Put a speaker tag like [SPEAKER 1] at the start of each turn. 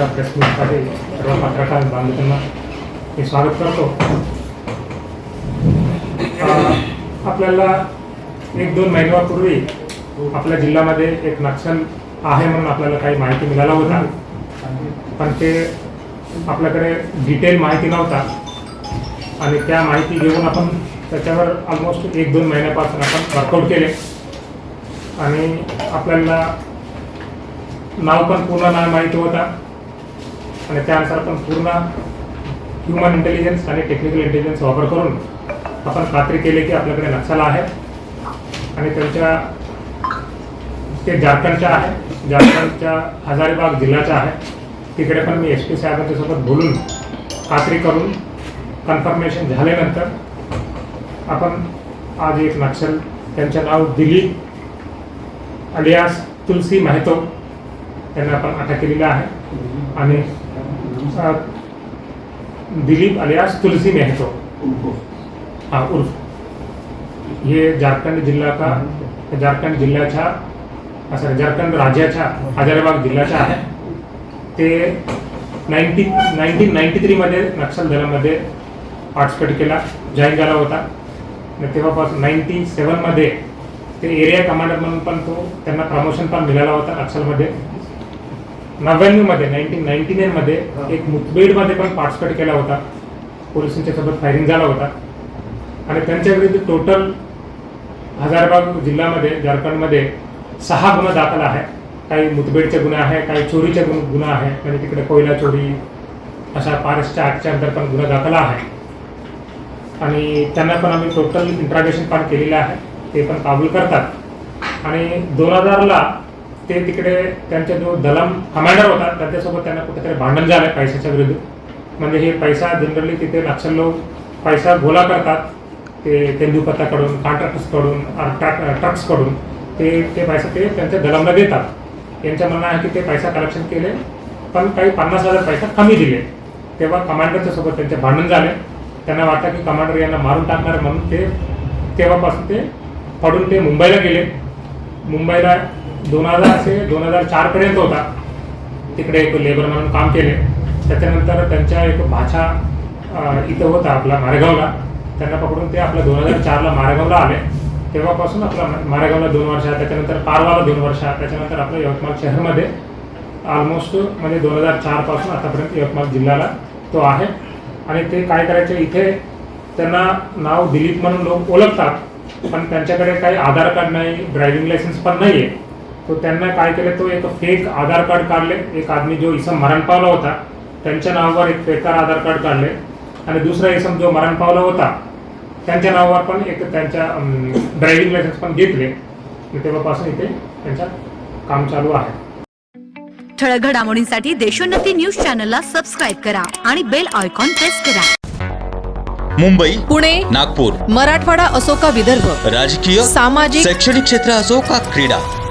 [SPEAKER 1] आजच्या प्रेस सर्व पत्रकार बांधवांना मी स्वागत करतो. आपल्याला एक दोन महिन्यापूर्वी आपल्या जिल्ह्यामध्ये एक नक्षल आहे म्हणून आपल्याला काही माहिती मिळाला होता. पण ते आपल्याकडे डिटेल माहिती नव्हता. आणि त्या माहिती घेऊन आपण त्याच्यावर ऑलमोस्ट एक दोन महिन्यापासून आपण वर्कआउट केले. आणि आपल्याला नाव पण पूर्ण नाव माहिती होता. आणि त्यानुसार पण पूर्ण ह्युमन इंटेलिजन्स आणि टेक्निकल इंटेलिजन्स वापर करून आपण खात्री केली की आपल्याकडे नक्षल आहे. आणि त्यांच्या ते झारखंडच्या आहे. झारखंडच्या हजारीबाग जिल्ह्याच्या आहे. तिकडे पण मी एस पी साहेबांच्यासोबत बोलून खात्री करून कन्फर्मेशन झाल्यानंतर आपण आज एक नक्षल त्यांचं नाव दिलीप अलियास तुलसी महतो त्यांना आपण अटक केलेलं आहे. आणि दिलीप अलियास तुलसी मेहतो हा उर्फ. हे झारखंड जिल्हा का झारखंड जिल्ह्याच्या सॉरी झारखंड राज्याच्या हजारीबाग जिल्ह्याच्या आहे. ते नाईन्टी नाईन्टीन नाईन्टी थ्रीमध्ये नक्षल दलामध्ये पार्टिसिपेट केला जॉईन झाला होता. तेव्हापासून नाईन्टी सेवनमध्ये ते एरिया कमांडर म्हणून पण तो त्यांना प्रमोशन पण मिळाला होता नक्षलमध्ये. नव्याण्णवमध्ये नाईन्टीन नाईन्टी नाईनमध्ये एक मुठभेडमध्ये पण पार्टिसिपेट केला होता. पोलिसांच्या सोबत फायरिंग झाला होता. आणि त्यांच्या विरुद्ध टोटल हजारबाग जिल्ह्यामध्ये झारखंडमध्ये सहा गुन्हा दाखल आहे. काही मुठभेडचे गुन्हे आहे काही चोरीचे गुन्हे गुन्हा आहे. म्हणजे तिकडे कोयला चोरी अशा पारसच्या आठच्या अंतर पण गुन्हा दाखल आहे. आणि त्यांना पण आम्ही टोटल इंट्रागेशन पण केलेलं आहे. ते पण काबूल करतात. आणि दोन हजारला ते तिकडे त्यांचा जो दलम कमांडर होता त्यांच्यासोबत त्यांना कुठेतरी भांडण झालं पैशाच्या विरुद्ध. म्हणजे हे पैसा जनरली तिथे नक्षल लोक पैसा गोळा करतात. ते तेंदुपत्ताकडून कॉन्ट्रॅक्टर्सकडून ट्रक्सकडून ते ते पैसे ते त्यांच्या दलमला देतात. यांचं म्हणणं आहे की ते पैसा कलेक्शन केले पण काही पन्नास हजार पैसा कमी दिले. तेव्हा कमांडरच्या सोबत त्यांचे भांडण झाले. त्यांना वाटतं की कमांडर यांना मारून टाकणार म्हणून ते तेव्हापासून ते पडून ते मुंबईला गेले. मुंबईला दोन हजार ते दोन हजार चारपर्यंत होता. तिकडे एक लेबर म्हणून काम केले. त्याच्यानंतर त्यांच्या एक भाषा इथं होता आपला मारेगावला. त्यांना पकडून ते आपल्या दोन हजार चारला मारेगावला आले. तेव्हापासून आपला मारेगावला दोन वर्ष त्याच्यानंतर पारवाला दोन वर्ष त्याच्यानंतर आपलं यवतमाळ शहरमध्ये ऑलमोस्ट म्हणजे दोन हजार चारपासून आतापर्यंत यवतमाळ जिल्ह्याला तो आहे. आणि ते काय करायचे इथे त्यांना नाव दिलीप म्हणून लोक ओळखतात पण त्यांच्याकडे काही आधार कार्ड नाही ड्रायव्हिंग लायसन्स पण नाही आहे तो त्यांना काय केलं तो एक फेक आधार कार्ड काढले. एक आदमी जो इसम मरण पावला होता त्यांच्या नावावर एक बेकार आधार कार्ड काढले. आणि दुसरा इसम जो मरण पावला होता त्यांच्या नावावर पण एक त्यांच्या ड्रायव्हिंग लायसन्स पण घेतले. तेव्हापासून इथे त्यांचं काम चालू आहे.
[SPEAKER 2] ठळक घडामोडींसाठी देशोन्नती न्यूज चॅनलला सबस्क्राईब करा आणि बेल आयकॉन प्रेस करा.
[SPEAKER 3] मुंबई
[SPEAKER 4] पुणे
[SPEAKER 3] नागपूर
[SPEAKER 4] मराठवाडा असो का विदर्भ
[SPEAKER 3] राजकीय
[SPEAKER 4] सामाजिक
[SPEAKER 3] शैक्षणिक क्षेत्र असो का क्रीडा